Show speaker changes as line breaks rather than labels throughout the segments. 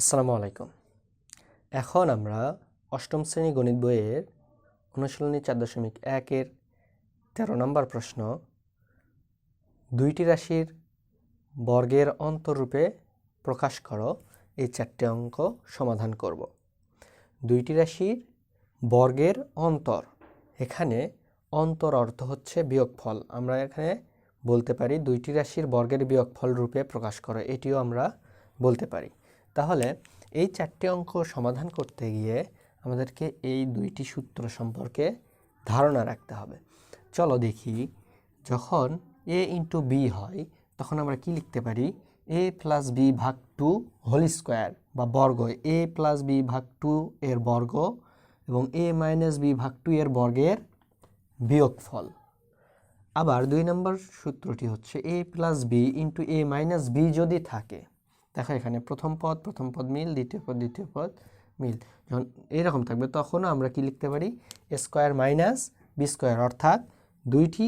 আসসালামু আলাইকুম। এখন আমরা অষ্টম শ্রেণি গণিত বইয়ের অনুশীলনী চার দশমিক একের তেরো নম্বর প্রশ্ন, দুইটি রাশির বর্গের অন্তরূপে প্রকাশ করো, এই চারটি অঙ্ক সমাধান করব। দুইটি রাশির বর্গের অন্তর, এখানে অন্তর অর্থ হচ্ছে বিয়োগফল। আমরা এখানে বলতে পারি দুইটি রাশির বর্গের বিয়োগফল রূপে প্রকাশ করো, এটিও আমরা বলতে পারি। তাহলে এই চারটি অঙ্ক সমাধান করতে গিয়ে আমাদেরকে এই দুইটি সূত্র সম্পর্কে ধারণা রাখতে হবে। চলো দেখি, যখন এ ইন্টু বি হয়, তখন আমরা কি লিখতে পারি? এ প্লাস বি ভাগ টু হোল স্কোয়ার বা বর্গ। এ প্লাস বি ভাগ টু এর বর্গ এবং এ মাইনাস বি ভাগ টু এর বর্গের বিয়োগফল। আবার দুই নম্বর সূত্রটি হচ্ছে A plus B into A minus B যদি থাকে দেখো এখানে প্রথম পদ প্রথম পদ মিল, দ্বিতীয় পদ দ্বিতীয় পদ মিল। যখন এরকম থাকবে তখনও আমরা কি লিখতে পারি? স্কোয়ার মাইনাস বি স্কোয়ার অর্থাৎ দুইটি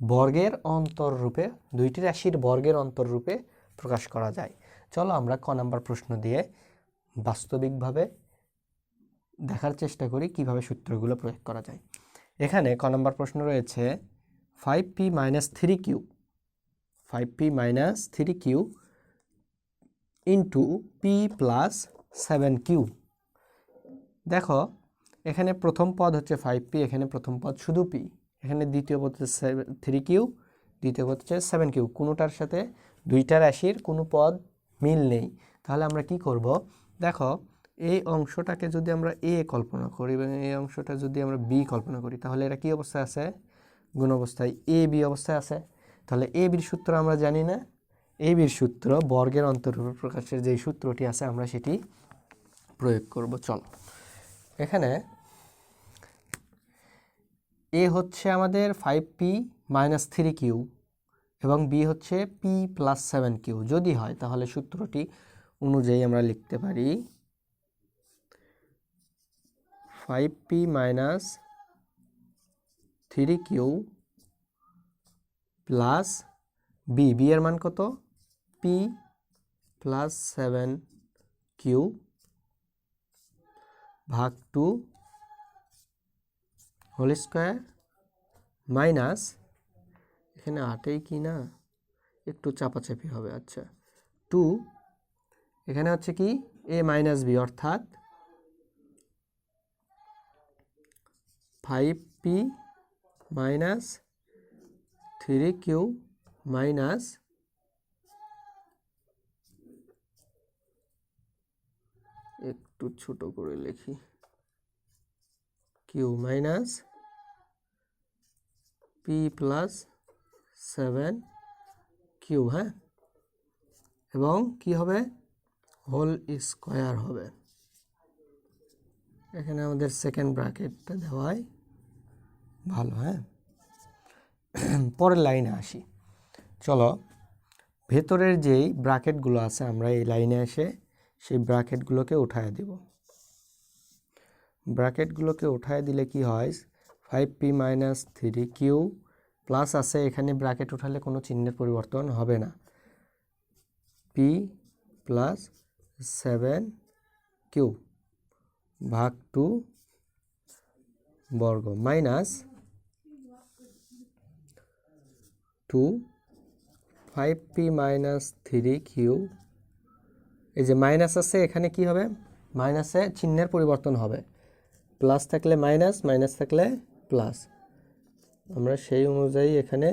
বর্গের অন্তররূপে দুইটি রাশির বর্গের অন্তররূপে প্রকাশ করা যায়। চলো আমরা ক নাম্বার প্রশ্ন দিয়ে বাস্তবিকভাবে দেখার চেষ্টা করি কীভাবে সূত্রগুলো প্রয়োগ করা যায়। এখানে ক নাম্বার প্রশ্ন রয়েছে five P minus three Q five P minus three Q into P plus seven Q দেখো, এখানে প্রথম পদ হচ্ছে ফাইভ পি এখানে প্রথম পদ শুধু পি এখানে দ্বিতীয় পদ হচ্ছে থ্রি কিউ দ্বিতীয় পদ হচ্ছে সেভেন কিউ কোনোটার সাথে দুইটা রাশির কোনো পদ মিল নেই। তাহলে আমরা কি করব? দেখো, এই অংশটাকে যদি আমরা এ কল্পনা করি এবং এই অংশটা যদি আমরা বি কল্পনা করি, তাহলে এটা কি অবস্থায় আছে? গুণ অবস্থায় এ বি অবস্থায় আছে। তাহলে এ বির সূত্র আমরা জানি না। এ বির সূত্র বর্গের অন্তর্ভুক্ত প্রকাশের যে সূত্রটি আছে, আমরা সেটি প্রয়োগ করব। চলো। এখানে এ হচ্ছে আমাদের five P minus three Q এবং বি হচ্ছে পি প্লাস সেভেন কিউ যদি হয়, তাহলে সূত্রটি অনুযায়ী আমরা লিখতে পারি five P minus three Q plus B B এর মান কত? পি প্লাস সেভেন কিউ ভাগ টু হোল স্কোয়ার মাইনাস এখানে আটেই কি না? একটু চাপাচাপি হবে আচ্ছা। টু এখানে হচ্ছে কি? এ মাইনাস বি অর্থাৎ five P minus three Q minus একটু ছোট করে লিখি। Q minus P plus seven Q হ্যাঁ? এবং কি হবে? হোল স্কোয়ার হবে। এখানে আমাদের সেকেন্ড ব্র্যাকেটটা দেওয়াই ভালো হ্যাঁ? পরের লাইনে আসি। চলো, ভেতরের যেই ব্র্যাকেটগুলো আছে, আমরা এই লাইনে এসে সেই ব্র্যাকেটগুলোকে উঠায় দেব। ব্র্যাকেটগুলোকে উঠায় দিলে কি হয়? Five P minus three Q plus আছে, এখানে ব্র্যাকেট উঠালে কোনো চিহ্নের পরিবর্তন হবে না। পি প্লাস সেভেন কিউ ভাগ টু বর্গ minus two five P minus three Q এই যে মাইনাস আছে, এখানে কি হবে? মাইনাসে চিহ্নের পরিবর্তন হবে। প্লাস থাকলে মাইনাস মাইনাস থাকলে প্লাস আমরা সেই অনুযায়ী এখানে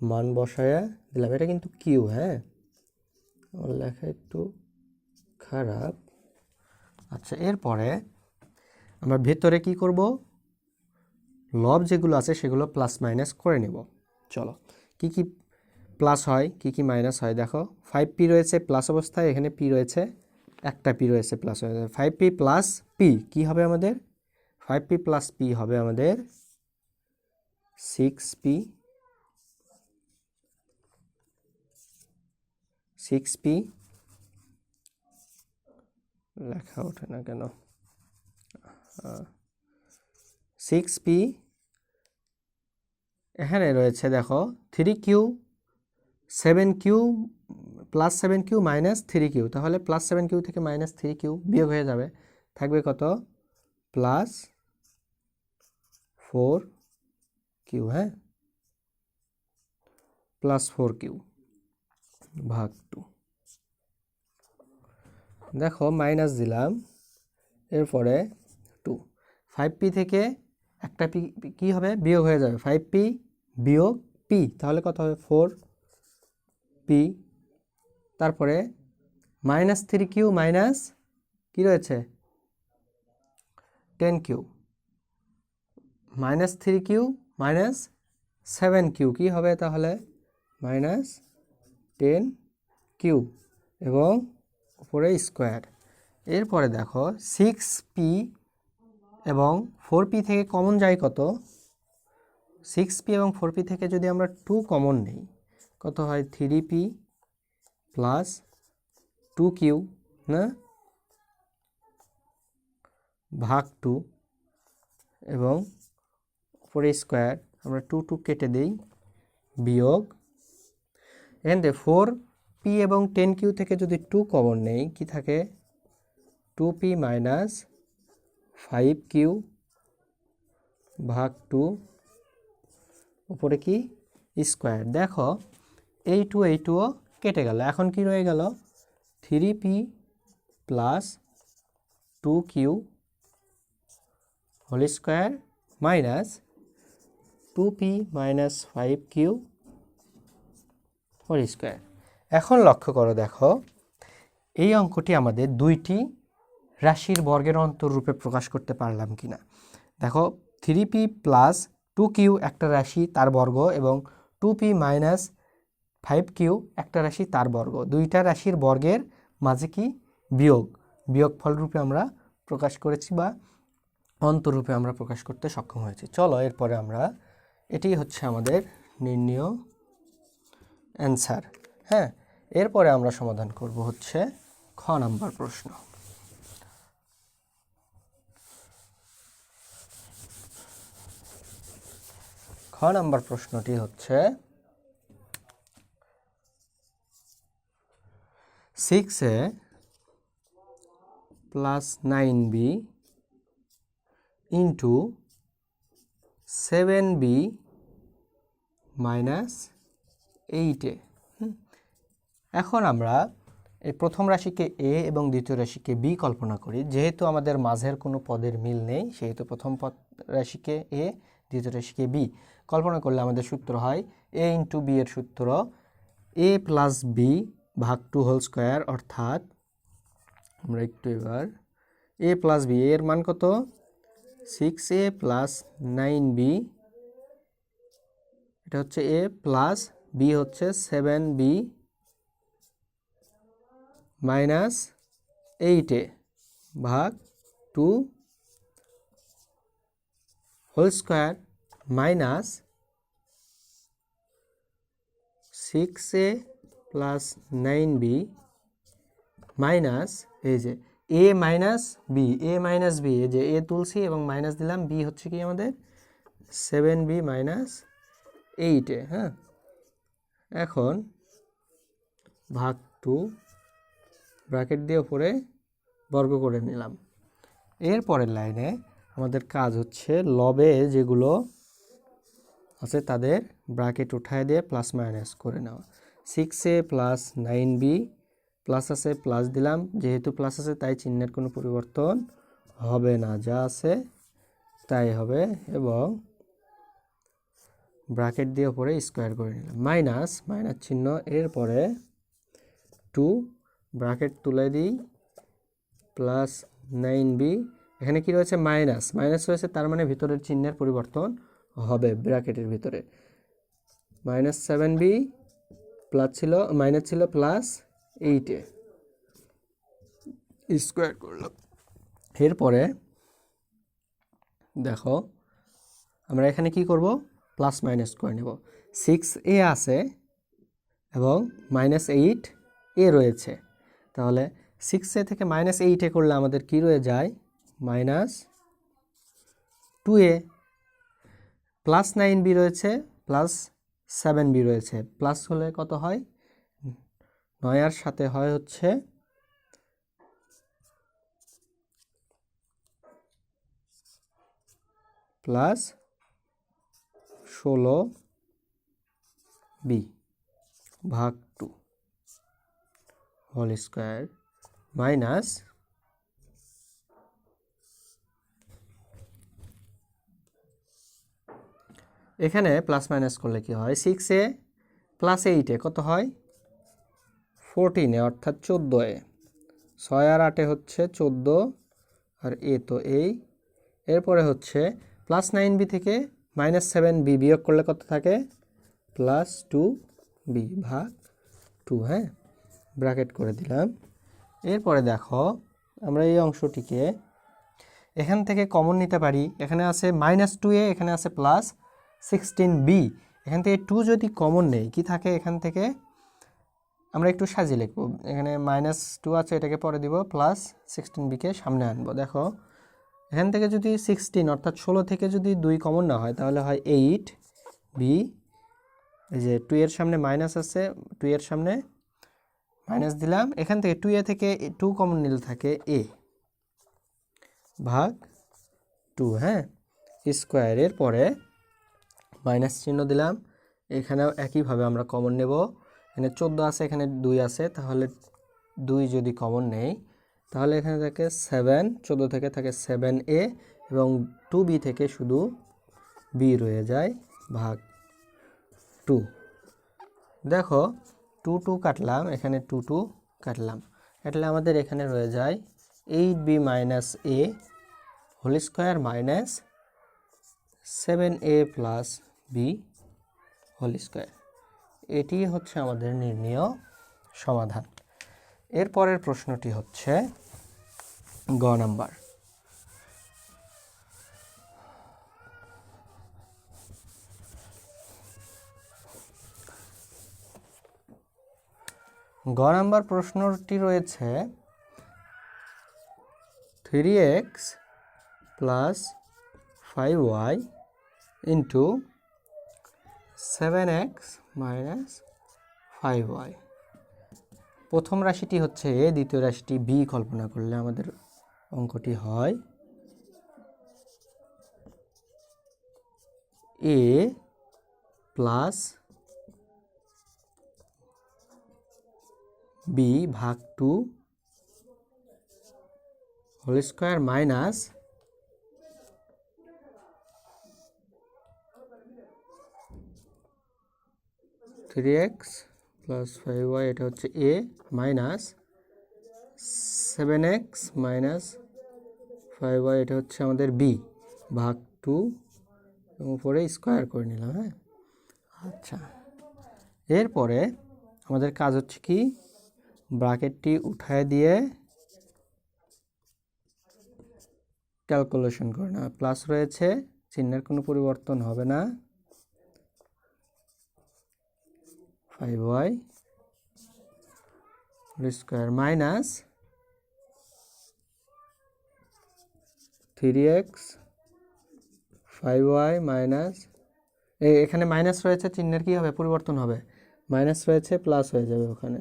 মান বসায়া দিলাম। এটা কিন্তু কিউ হ্যাঁ? আমার লেখা একটু খারাপ। আচ্ছা এরপরে আমরা ভেতরে কি করব? লব যেগুলো আছে, সেগুলো প্লাস মাইনাস করে নেব। চলো, কি কি প্লাস হয়, কি কি মাইনাস হয় দেখো। ফাইভ পি রয়েছে প্লাস অবস্থায়, এখানে পি রয়েছে, একটা পি রয়েছে plus five P plus P কী হবে আমাদের? ফাইভ পি প্লাস পি হবে আমাদের সিক্স পি সিক্স পি লেখা ওঠে না কেন? সিক্স পি এখানে রয়েছে দেখো three Q seven Q plus seven Q minus three Q তাহলে প্লাস সেভেন কিউ থেকে মাইনাস থ্রি কিউ বিয়োগ হয়ে যাবে। থাকবে কত? প্লাস ফোর কিউ হ্যাঁ? প্লাস ফোর কিউ ভাগ টু দেখো মাইনাস দিলাম, এরপরে টু ফাইভ পি থেকে একটা পি কী হবে? বিয়োগ হয়ে যাবে। ফাইভ পি বিয়োগ পি তাহলে কত হবে? ফোর পি তারপরে মাইনাস থ্রি কিউ মাইনাস কী রয়েছে? Ten Q minus three Q minus seven Q কী হবে তাহলে? মাইনাস টেন কিউ এবং উপরে স্কোয়ার এরপরে দেখো সিক্স পি এবং ফোর পি থেকে কমন যায় কত? সিক্স পি এবং ফোর পি থেকে যদি আমরা টু কমন নেই কত হয়? Three P plus two Q না? ভাগ টু এবং উপরে স্কোয়ার আমরা টু টু কেটে দিই, বিয়োগ। এখান ফোর পি এবং টেন কিউ থেকে যদি টু কমন নেই, কি থাকে? Two P minus five Q ভাগ টু উপরে কি? স্কোয়ার দেখো এই টু এই টুও কেটে গেল। এখন কি রয়ে গেল? Three P plus two Q whole square minus two P minus five Q whole square এখন লক্ষ্য করো, দেখো, এই অঙ্কটি আমাদের দুইটি রাশির বর্গের অন্তররূপে প্রকাশ করতে পারলাম কি না দেখো three P plus two Q একটা রাশি, তার বর্গ, এবং two P minus five Q একটা রাশি তার বর্গ। দুইটা রাশির বর্গের মাঝে কি? বিয়োগ। বিয়োগ ফলরূপে আমরা প্রকাশ করেছি বা অন্তরূপে আমরা প্রকাশ করতে সক্ষম হয়েছি। চলো এরপরে আমরা এটি হচ্ছে আমাদের নির্ণয় অ্যান্সার হ্যাঁ এরপরে আমরা সমাধান করব হচ্ছে খ নাম্বার প্রশ্ন। খ নাম্বার প্রশ্নটি হচ্ছে six A plus nine B into seven B minus eight A এখন আমরা এই প্রথম রাশিকে এ এবং দ্বিতীয় রাশিকে বি কল্পনা করি। যেহেতু আমাদের মাঝের কোনো পদের মিল নেই, সেহেতু প্রথম পদ রাশিকে এ দ্বিতীয় রাশিকে বি কল্পনা করলে আমাদের সূত্র হয় এ ইন্টু বি এর সূত্র এ প্লাস বি ভাগ টু হোল স্কোয়ার অর্থাৎ আমরা একটু এবার এ প্লাস বি এর মান কত? Six A plus nine B এটা হচ্ছে এ প্লাস বি হচ্ছে seven B minus eight A ভাগ two whole square minus six A plus nine B minus এই যে A minus B A minus B এই যে এ তুলসি এবং মাইনাস দিলাম বি হচ্ছে কি আমাদের? সেভেন বি মাইনাস এইটে হ্যাঁ? এখন ভাগ টু ব্র্যাকেট দিয়ে উপরে বর্গ করে নিলাম। এর পরের লাইনে আমাদের কাজ হচ্ছে লবে যেগুলো আছে তাদের ব্র্যাকেট উঠায় দিয়ে প্লাস মাইনাস করে নেওয়া। Six A plus nine B plus আছে প্লাস দিলাম। যেহেতু প্লাস আছে, তাই চিহ্নের কোনো পরিবর্তন হবে না। যা আছে, তাই হবে এবং ব্র্যাকেট দিয়ে উপরে স্কোয়ার করে নিলাম। মাইনাস মাইনাস চিহ্ন, এরপরে টু ব্র্যাকেট তুলে দিই প্লাস নাইন বি এখানে কি রয়েছে? মাইনাস। মাইনাস রয়েছে, তার মানে ভিতরের চিহ্নের পরিবর্তন হবে ব্র্যাকেটের ভিতরে। মাইনাস সেভেন বি প্লাস ছিল মাইনাস ছিল প্লাস এইটে স্কোয়ার করলাম। এরপরে দেখো আমরা এখানে কি করব? প্লাস মাইনাস করে নেব। সিক্স এ আছে এবং মাইনাস এইট এ রয়েছে। তাহলে সিক্স এ থেকে মাইনাস এইটে করলে আমাদের কি রয়ে যায়? Minus two A. Plus nine B রয়েছে প্লাস সেভেন বি রয়েছে। প্লাস হলে কত হয়? নয় আর সাথে হয় হচ্ছে প্লাস ষোলো বি ভাগ টু হোল স্কোয়ার মাইনাস এখানে প্লাস মাইনাস করলে কি হয়? সিক্সে প্লাস এইটে কত হয়? ফোরটিনে অর্থাৎ চোদ্দোয়ে ছয় আর আটে হচ্ছে চোদ্দ, আর এ তো এই। এরপরে হচ্ছে প্লাস নাইন বি থেকে মাইনাস সেভেন বি বিয়োগ করলে কত থাকে? প্লাস টু বি ভাগ টু হ্যাঁ? ব্র্যাকেট করে দিলাম। এরপরে দেখো, আমরা এই অংশটিকে এখান থেকে কমন নিতে পারি। এখানে আছে মাইনাস টু এ, এখানে আছে প্লাস সিক্সটিন বি এখান থেকে টু যদি কমন নেই, কি থাকে এখান থেকে? আমরা একটু সাজিয়ে লিখব। এখানে মাইনাস টু আছে, এটাকে পরে দিব প্লাস সিক্সটিন বিকে সামনে আনব। দেখো, এখান থেকে যদি সিক্সটিন অর্থাৎ ষোলো থেকে যদি দুই কমন না হয়, তাহলে হয় এইট বি এই যে টু এর সামনে মাইনাস আছে টু এর সামনে মাইনাস দিলাম। এখান থেকে টু এ থেকে টু কমন নিলে থাকে এ ভাগ টু হ্যাঁ? স্কোয়ারের পরে মাইনাস চিহ্ন দিলাম। এখানেও একইভাবে আমরা কমন নেব। এখানে চোদ্দ আছে, এখানে দুই আছে, তাহলে দুই যদি কমন নেই, তাহলে এখানে থাকে সেভেন চোদ্দ থেকে থাকে সেভেন এ এবং টু বি থেকে শুধু বি রয়ে যায়, ভাগ টু দেখো টু টু কাটলাম, এখানে টু টু কাটলাম। কাটলে আমাদের এখানে রয়ে যায় eight B minus A whole square minus seven A plus B whole square এটি হচ্ছে আমাদের নির্ণীয় সমাধান। এরপরের প্রশ্নটি হচ্ছে গ নাম্বার। গ নাম্বার প্রশ্নটি রয়েছে three X plus five Y into seven X minus five Y প্রথম রাশিটি হচ্ছে এ, দ্বিতীয় রাশিটি বি কল্পনা করলে আমাদের অঙ্কটি হয় এ প্লাস বি ভাগ two whole square minus three X plus five Y এটা হচ্ছে A minus seven X minus five Y এটা হচ্ছে আমাদের বি ভাগ টু এবং উপরে স্কোয়ার করে নিলাম হ্যাঁ? আচ্ছা। এরপরে আমাদের কাজ হচ্ছে কি? ব্রাকেটটি উঠায় দিয়ে ক্যালকুলেশন করে না প্লাস রয়েছে, চিহ্নের কোনো পরিবর্তন হবে না। Five Y square minus three X five Y minus এখানে মাইনাস রয়েছে, চিহ্নের কি হবে? পরিবর্তন হবে। মাইনাস রয়েছে প্লাস হয়ে যাবে ওখানে।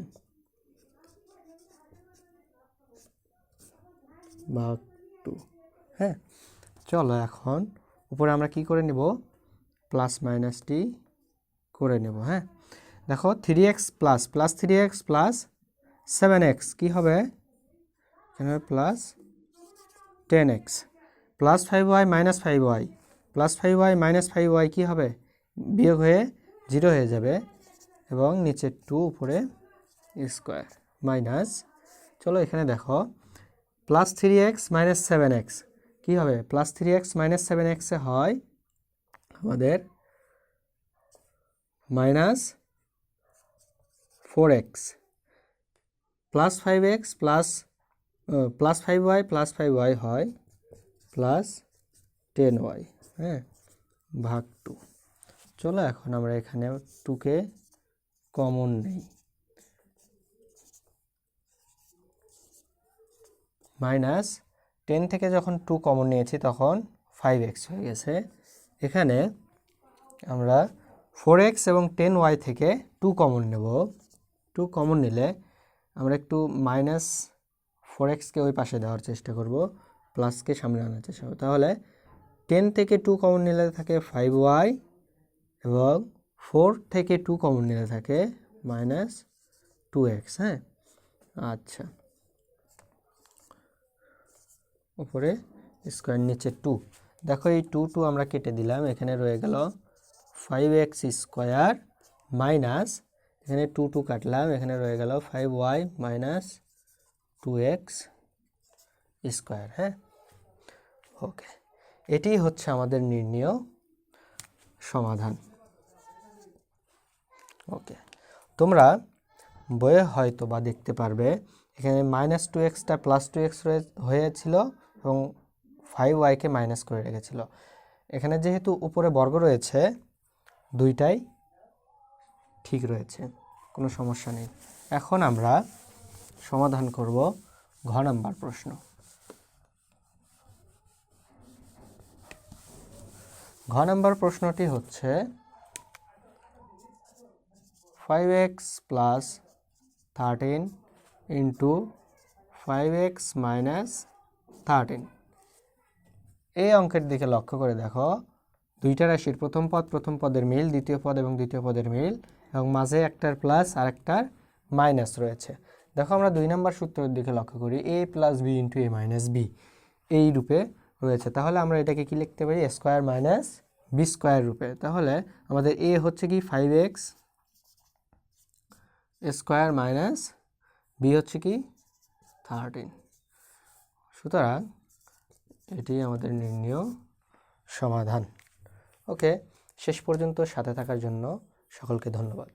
ভাগ টু হ্যাঁ? চলো এখন উপরে আমরা কি করে নেব? প্লাস মাইনাসটি করে নেব হ্যাঁ? দেখো three X plus plus three X plus seven X কী হবে? এখানে plus ten X plus five Y minus five Y plus five Y minus five Y কী হবে? বিয়োগ হয়ে জিরো হয়ে যাবে এবং নিচে টু উপরে স্কোয়ার মাইনাস চলো এখানে দেখো plus three X minus seven X কী হবে? Plus three X minus seven এক্সে হয় আমাদের minus four X plus five X plus plus five Y plus five Y হয় প্লাস টেন ওয়াই হ্যাঁ? ভাগ টু চলো এখন আমরা এখানে টুকে কমন নেই। মাইনাস টেন থেকে যখন টু কমন নিয়েছি তখন ফাইভ এক্স হয়ে গেছে। এখানে আমরা ফোর এক্স এবং টেন ওয়াই থেকে টু কমন নেব। টু কমন নিলে আমরা একটু মাইনাস ফোর এক্সকে ওই পাশে দেওয়ার চেষ্টা করব প্লাসকে সামনে আনার চেষ্টা করব। তাহলে টেন থেকে টু কমন নিলে থাকে ফাইভ ওয়াই এবং ফোর থেকে টু কমন নিলে থাকে মাইনাস টু এক্স হ্যাঁ? আচ্ছা। উপরে স্কোয়ার নিচে টু দেখো এই টু টু আমরা কেটে দিলাম, এখানে রয়ে গেল ফাইভ এক্স স্কোয়ার মাইনাস এখানে টু টু কাটলাম, এখানে রয়ে গেল five Y minus two X square হ্যাঁ? ওকে এটি হচ্ছে আমাদের নির্ণীয় সমাধান। ওকে তোমরা বইয়ে হয়তো বা দেখতে পারবে, এখানে মাইনাস টু এক্সটা প্লাস টু এক্স হয়েছিল এবং ফাইভ ওয়াইকে মাইনাস করে রেখেছিল। এখানে যেহেতু উপরে বর্গ রয়েছে, দুইটাই ঠিক রয়েছে, কোনো সমস্যা নেই। এখন আমরা সমাধান করব ঘ নাম্বার প্রশ্ন। ঘ নাম্বার প্রশ্নটি হচ্ছে five X plus thirteen into five X minus thirteen এই অঙ্কের দিকে লক্ষ্য করে দেখো, দুইটা রাশির প্রথম পদ, প্রথম পদের মিল, দ্বিতীয় পদ এবং দ্বিতীয় পদের মিল এবং মাঝে একটার প্লাস আর একটার মাইনাস রয়েছে। দেখো আমরা দুই নম্বর সূত্রের দিকে লক্ষ্য করি A plus B into A minus B এই রূপে রয়েছে। তাহলে আমরা এটাকে কি লিখতে পারি? স্কোয়ার মাইনাস বি স্কোয়ার রূপে। তাহলে আমাদের এ হচ্ছে কি? Five X square minus B হচ্ছে কি? থার্টিন সুতরাং এটি আমাদের নির্ণীয় সমাধান। ওকে শেষ পর্যন্ত সাথে থাকার জন্য সকলকে ধন্যবাদ।